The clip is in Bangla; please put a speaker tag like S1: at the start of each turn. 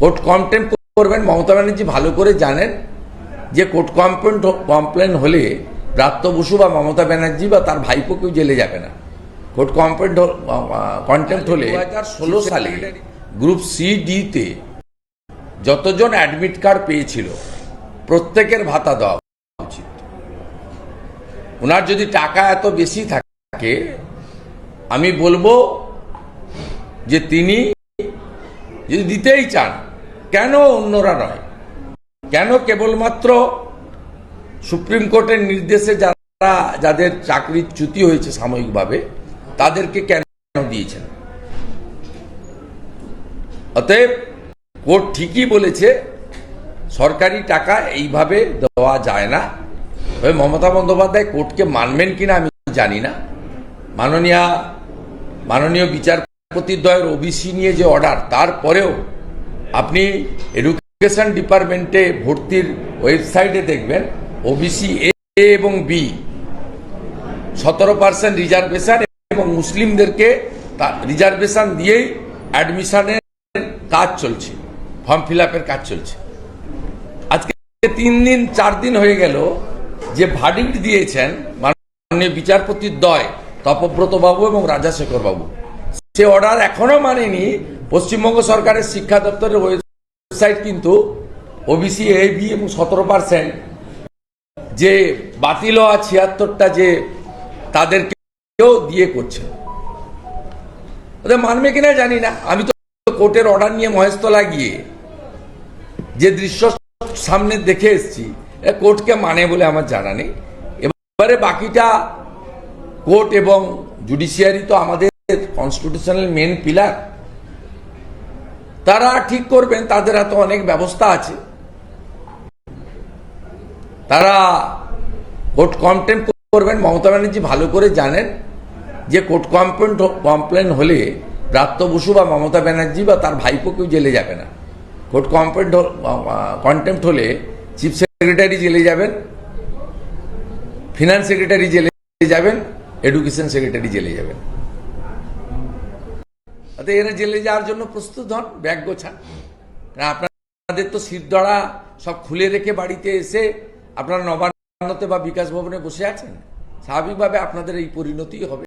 S1: কোর্ট কমপ্লেন করবেন, মমতা ব্যানার্জি ভালো করে জানেন যে কোর্ট কমপ্লেন কমপ্লেন হলে ব্রাত্য বসু বা মমতা ব্যানার্জি বা তার ভাইপো কেউ জেলে যাবে না। কোর্ট কমপ্লেন কন্টেম্প হলে ষোলো সালে গ্রুপ সি ডিতে যতজন অ্যাডমিট কার্ড পেয়েছিল, প্রত্যেকের ভাতা দেওয়া উচিত। ওনার যদি টাকা এত বেশি থাকে, আমি বলব যে তিনি যদি দিতেই চান, কেন অন্যরা নয়? কেন কেবলমাত্র সুপ্রিম কোর্টের নির্দেশে যারা যাদের চাকরির চ্যুতি হয়েছে সাময়িকভাবে, তাদেরকে কেন দিয়েছেন? অতএব কোর্ট ঠিকই বলেছে, সরকারি টাকা এইভাবে দেওয়া যায় না। তবে মমতা বন্দ্যোপাধ্যায় কোর্টকে মানবেন কিনা আমি জানি না। মাননীয় মাননীয় বিচারপতিদ্বয়ের ওবিসি নিয়ে যে অর্ডার তারপরেও আপনি এডুকেশন ডিপার্টমেন্টে ভর্তির ওয়েবসাইটে দেখবেন ওবিসি এ এবং বি সতেরো পার্সেন্ট রিজার্ভেশন এবং মুসলিমদেরকে রিজার্ভেশন দিয়েই অ্যাডমিশনের কাজ চলছে ফর্ম ফিল কাজ চলছে। আজকে তিন দিন, চার দিন হয়ে গেল যে ভার্ডিক্ট দিয়েছেন মাননীয় বিচারপতির দয় তপব্রত বাবু এবং রাজাশেখর বাবু সে অর্ডার এখনও মানেনি, পশ্চিমবঙ্গ সরকারের শিক্ষা দপ্তরের ওয়েবসাইট কিন্তু ওবিসি এ বি এবং সতেরো পার্সেন্ট যে বাতিল হওয়া ছিয়াত্তরটা যে তাদেরকেও দিয়ে করছে। ওদের মানবে কিনা জানি না। আমি তো কোর্টের অর্ডার নিয়ে মহেশতলা গিয়ে যে দৃশ্য সামনে দেখে এসছি কোর্টকে মানে বলে আমার জানা নেই। এবারে বাকিটা কোর্ট এবং জুডিশিয়ারি তো আমাদের কনস্টিটিউশনাল মেন পিলার তারা ঠিক করবেন, তাদের হাতে অনেক ব্যবস্থা আছে। তারা কোর্ট কমপ্লেন করবেন, মমতা ব্যানার্জি ভালো করে জানেন যে কোর্ট কমপ্লেন কমপ্লেন হলে ব্রাত্য বসু বা মমতা ব্যানার্জি বা তার ভাইপো কেউ জেলে যাবে না। কোর্ট কমপ্লেন কন্টেম্প হলে চিফ সেক্রেটারি জেলে যাবেন ফিনান্স সেক্রেটারি জেলে যাবেন এডুকেশন সেক্রেটারি জেলে যাবেন। অতএব এরা জেলে যাওয়ার জন্য প্রস্তুত হন, ব্যাগ গোছান আপনাদের তো সিরদড়া সব খুলে রেখে বাড়িতে এসে আপনারা নবান্নতে বা বিকাশ ভবনে বসে আছেন। স্বাভাবিকভাবে আপনাদের এই পরিণতি হবে।